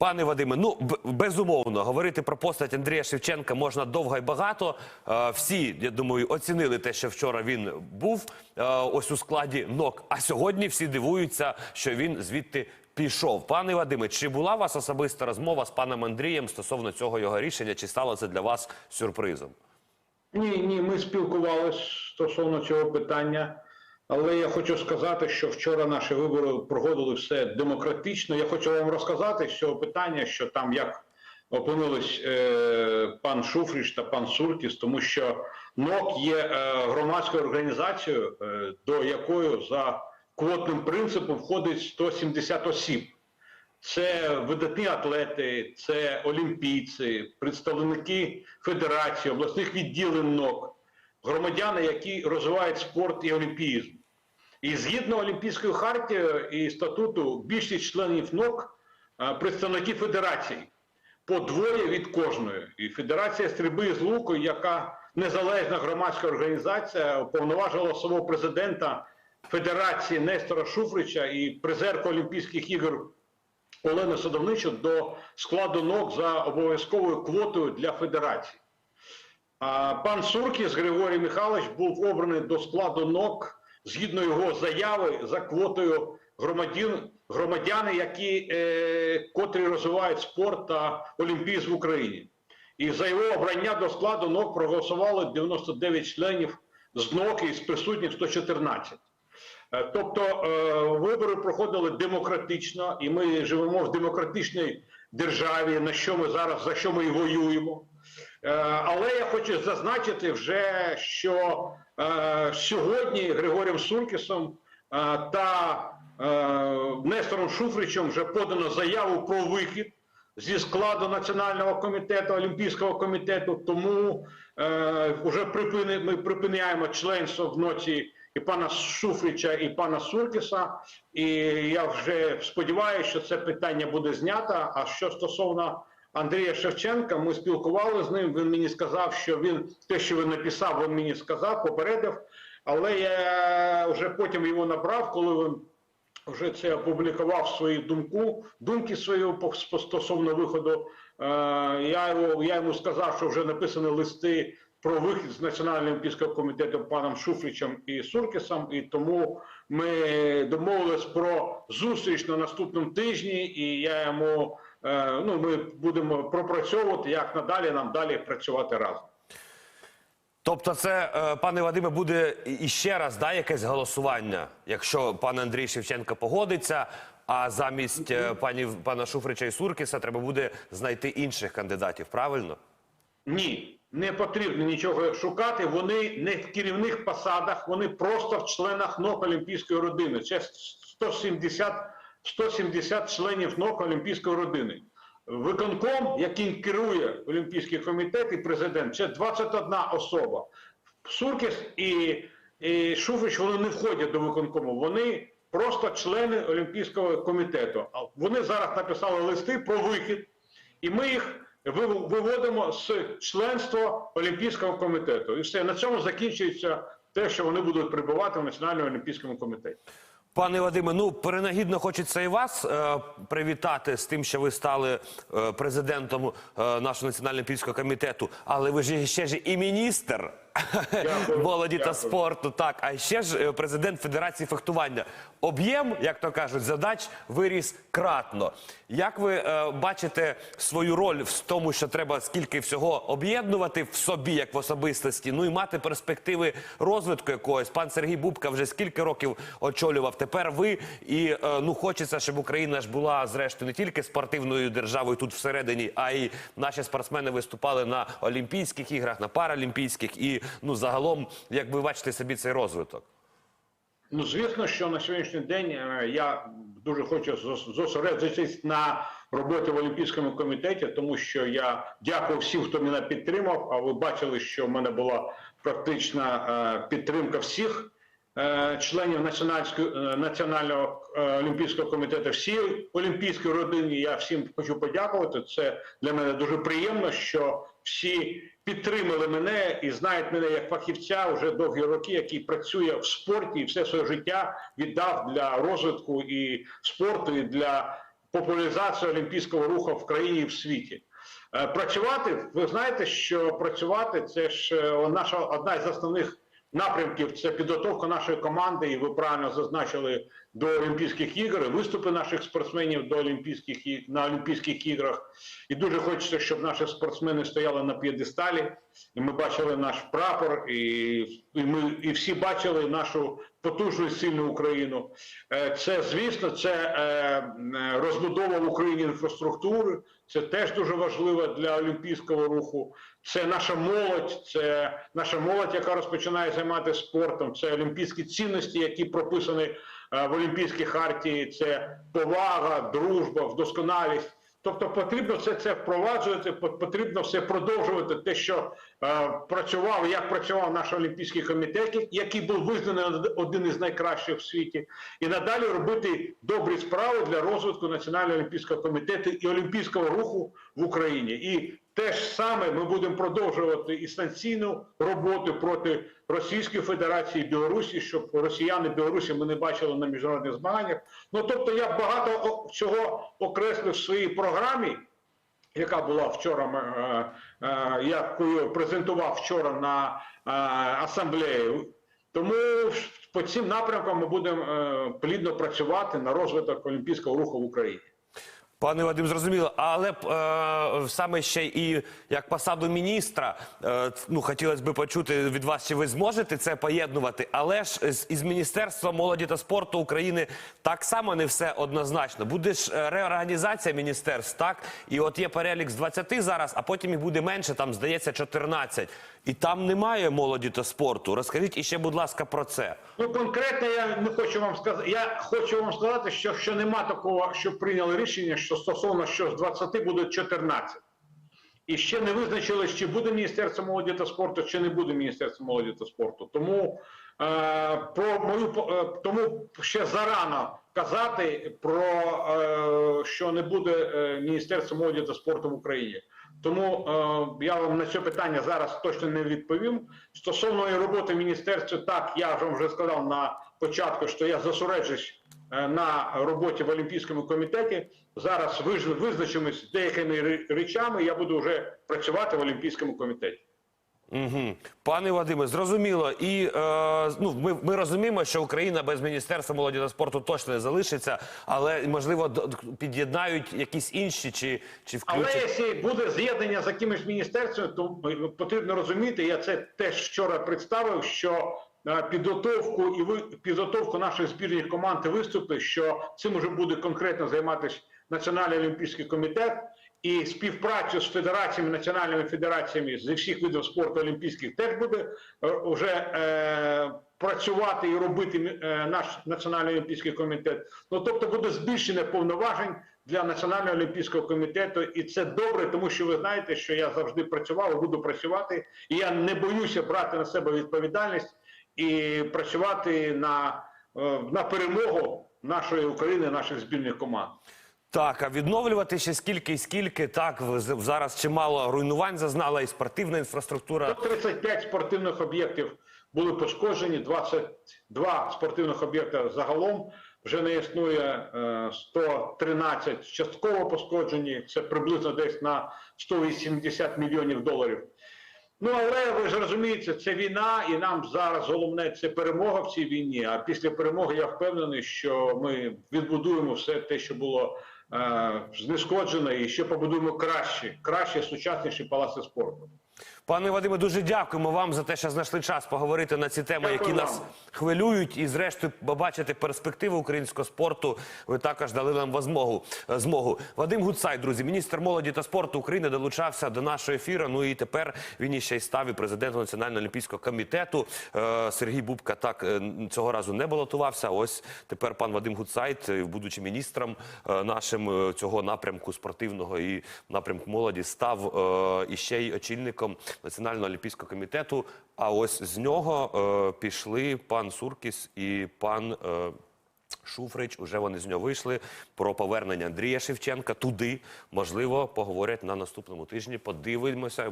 Пане Вадиме, ну безумовно, говорити про постать Андрія Шевченка можна довго і багато. Е, Всі, я думаю, оцінили те, що вчора він був е, ось у складі НОК. А сьогодні всі дивуються, що він звідти пішов. Пане Вадиме, чи була у вас особиста розмова з паном Андрієм стосовно цього його рішення? Чи стало це для вас сюрпризом? Ні, ні, ми спілкувалися стосовно цього питання. Але я хочу сказати, що вчора наші вибори проходили все демократично. Я хочу вам розказати з цього питання, що там як опинились е, пан Шуфріч та пан Суркіс, тому що НОК є е, громадською організацією, е, до якої за квотним принципом входить 170 осіб. Це видатні атлети, це олімпійці, представники федерації, обласних відділень НОК, громадяни, які розвивають спорт і олімпіїзм. І згідно Олімпійської хартії і статуту, більшість членів НОК е, представники федерації по двоє від кожної. І Федерація стрільби з луку, яка незалежна громадська організація, уповноважила свого президента Федерації Нестора Шуфрича і призерку Олімпійських ігор Олену Садовничу до складу НОК за обов'язковою квотою для федерації. Пан Суркіс Григорій Михайлович був обраний до складу НОК згідно його заяви за квотою громадян, громадяни, які, е, котрі розвивають спорт та олімпізм в Україні. І за його обрання до складу НОК проголосували 99 членів з НОК з присутніх 114. Е, Тобто е, вибори проходили демократично, і ми живемо в демократичній державі, на що ми зараз за що ми і воюємо. Е, Але я хочу зазначити вже, що е, сьогодні Григорієм Суркісом е, та Нестором Шуфричем вже подано заяву про вихід зі складу Національного комітету, Олімпійського комітету. Тому вже припини, ми припиняємо членство в ноці і пана Шуфрича, і пана Суркіса. І я вже сподіваюся, що це питання буде знято. А що стосовно Андрія Шевченка, ми спілкувалися з ним. Він мені сказав, що він те, що він написав, він мені сказав, попередив. Але я вже потім його набрав, коли він вже це опублікував свою думку, думки свої стосовно виходу. Е, я, його, я йому сказав, що вже написані листи про вихід з Національного олімпійського комітету паном Шуфричем і Суркісом, і тому ми домовились про зустріч на наступному тижні, і я йому ну ми будемо пропрацьовувати, як надалі нам далі працювати разом. Тобто, це, е, пане Вадиме, буде іще раз да, якесь голосування, якщо пан Андрій Шевченко погодиться, а замість е, панів пана Шуфрича і Суркіса треба буде знайти інших кандидатів, правильно? Ні, не потрібно нічого шукати. Вони не в керівних посадах, вони просто в членах НОК Олімпійської родини. Це 170, 170 членів НОК Олімпійської родини. Виконком, яким керує Олімпійський комітет і президент, це 21 особа. Суркіс і, і Шуфрич вони не входять до виконкому. Вони просто члени Олімпійського комітету. Вони зараз написали листи про вихід, і ми їх виводимо з членства Олімпійського комітету. І все на цьому закінчується те, що вони будуть прибувати в Національному олімпійському комітеті. Пане Вадиме, ну перенагідно хочеться і вас е, привітати з тим, що ви стали е, президентом е, нашого національного олімпійського комітету, але ви ж ще ж і міністр. Молоді та спорту. Так, а ще ж е, президент Федерації фехтування. Об'єм, як то кажуть, задач виріс кратно. Як ви е, бачите свою роль в тому, що треба скільки всього об'єднувати в собі, як в особистості, ну і мати перспективи розвитку якогось? Пан Сергій Бубка вже скільки років очолював. Тепер ви і е, ну хочеться, щоб Україна ж була зрештою не тільки спортивною державою тут всередині, а й наші спортсмени виступали на Олімпійських іграх, на паралімпійських і ну загалом, як ви бачите собі цей розвиток? Ну, звісно, що на сьогоднішній день е, я дуже хочу зосередитись на роботі в Олімпійському комітеті, тому що я дякую всім, хто мене підтримав. А ви бачили, що в мене була практична е, підтримка всіх членів національської- е, національного е, олімпійського комітету, всієї олімпійської родини. Я всім хочу подякувати. Це для мене дуже приємно, що всі підтримали мене і знають мене як фахівця вже довгі роки, який працює в спорті і все своє життя віддав для розвитку і спорту, і для популяризацію олімпійського руху в країні і в світі. Е, Працювати, ви знаєте, що працювати це ж е, наша одна із основних напрямків це підготовка нашої команди, і ви правильно зазначили до Олімпійських ігор, виступи наших спортсменів до Олімпійських на Олімпійських іграх. І дуже хочеться, щоб наші спортсмени стояли на п'єдесталі, і ми бачили наш прапор, і, і ми і всі бачили нашу потужну і сильну Україну. Е, Це, звісно, це е, розбудова в Україні інфраструктури. Це теж дуже важливо для олімпійського руху. Це наша молодь, це наша молодь, яка розпочинає займатися спортом. Це олімпійські цінності, які прописані в Олімпійській хартії. Це повага, дружба, вдосконалість. Тобто потрібно все це впроваджувати, по- потрібно все продовжувати те, що е, працював, як працював наш олімпійський комітет, який був визнаний один із найкращих в світі, і надалі робити добрі справи для розвитку Національного олімпійського комітету і олімпійського руху в Україні. І те ж саме ми будемо продовжувати і санкційну роботу проти Російської Федерації Білорусі, щоб росіяни Білорусі ми не бачили на міжнародних змаганнях. Ну тобто я багато о- чого окреслив в своїй програмі, яка була вчора, е, е, яку презентував вчора на е, асамблеї. Тому по цим напрямкам ми будемо плідно працювати на розвиток олімпійського руху в Україні. Пане Вадим, зрозуміло, але е, саме ще і як посаду міністра, е, ну хотілося б почути від вас, чи ви зможете це поєднувати. Але ж з із Міністерства молоді та спорту України так само не все однозначно. Буде ж е, реорганізація міністерств, так і от є перелік з 20 зараз, а потім їх буде менше. Там здається 14. І там немає молоді та спорту. Розкажіть іще, будь ласка, про це. Ну конкретно я не хочу вам сказати. Я хочу вам сказати, що, що нема такого, що прийняли рішення, що стосовно що з 20 буде 14. І ще не визначилось, чи буде Міністерство молоді та спорту, чи не буде Міністерство молоді та спорту. Тому е, про мою е, тому ще зарано казати про е, що не буде е, Міністерство молоді та спорту в Україні. Тому е, я вам на це питання зараз точно не відповім. Стосовно роботи міністерства, так я вже сказав на початку, що я зосереджусь е, на роботі в Олімпійському комітеті. Зараз визначимось деякими речами. Я буду вже працювати в Олімпійському комітеті. Угу. Пане Вадиме, зрозуміло. І е, ну, ми, ми розуміємо, що Україна без Міністерства молоді та спорту точно не залишиться, але можливо під'єднають якісь інші чи, чи Але включать. якщо буде з'єднання з якимось міністерством, то е, потрібно розуміти, я це теж вчора представив, що підготовку і ви підготовку наших збірних команд і виступи, що цим уже буде конкретно займатися Національний олімпійський комітет і співпрацю з федераціями, національними федераціями зі всіх видів спорту олімпійських теж буде вже е, працювати і робити е, наш національний олімпійський комітет. Ну тобто буде збільшення повноважень для національного олімпійського комітету, і це добре, тому що ви знаєте, що я завжди працював буду працювати, і я не боюся брати на себе відповідальність і працювати на, е, на перемогу нашої України, наших збірних команд. Так, а відновлювати ще скільки і скільки, так, зараз чимало руйнувань зазнала і спортивна інфраструктура. 135 спортивних об'єктів були пошкоджені, 22 спортивних об'єкти загалом вже не існує, е, 113 частково пошкоджені, це приблизно десь на 180 мільйонів доларів. Ну, але ви ж розумієте, це війна, і нам зараз головне це перемога в цій війні. А після перемоги я впевнений, що ми відбудуємо все те, що було е, знешкоджено, і ще побудуємо краще, краще, сучасніші палаци спорту. Пане Вадиме, дуже дякуємо вам за те, що знайшли час поговорити на ці теми, Дякую які нас хвилюють, і зрештою побачити перспективи українського спорту. Ви також дали нам возмогу е, змогу. Вадим Гуцай, друзі, міністр молоді та спорту України, долучався до нашого ефіру. Ну і тепер він іще й став і президентом Національного олімпійського комітету. Е, Сергій Бубка так е, цього разу не балотувався. Ось тепер пан Вадим Гуцайт, будучи міністром нашим цього напрямку спортивного і напрямку молоді, став іще й очільником Національного олімпійського комітету. А ось з нього е, пішли пан Суркіс і пан. Е, Шуфрич, уже вони з нього вийшли про повернення Андрія Шевченка туди. Можливо, поговорять на наступному тижні. Подивимося,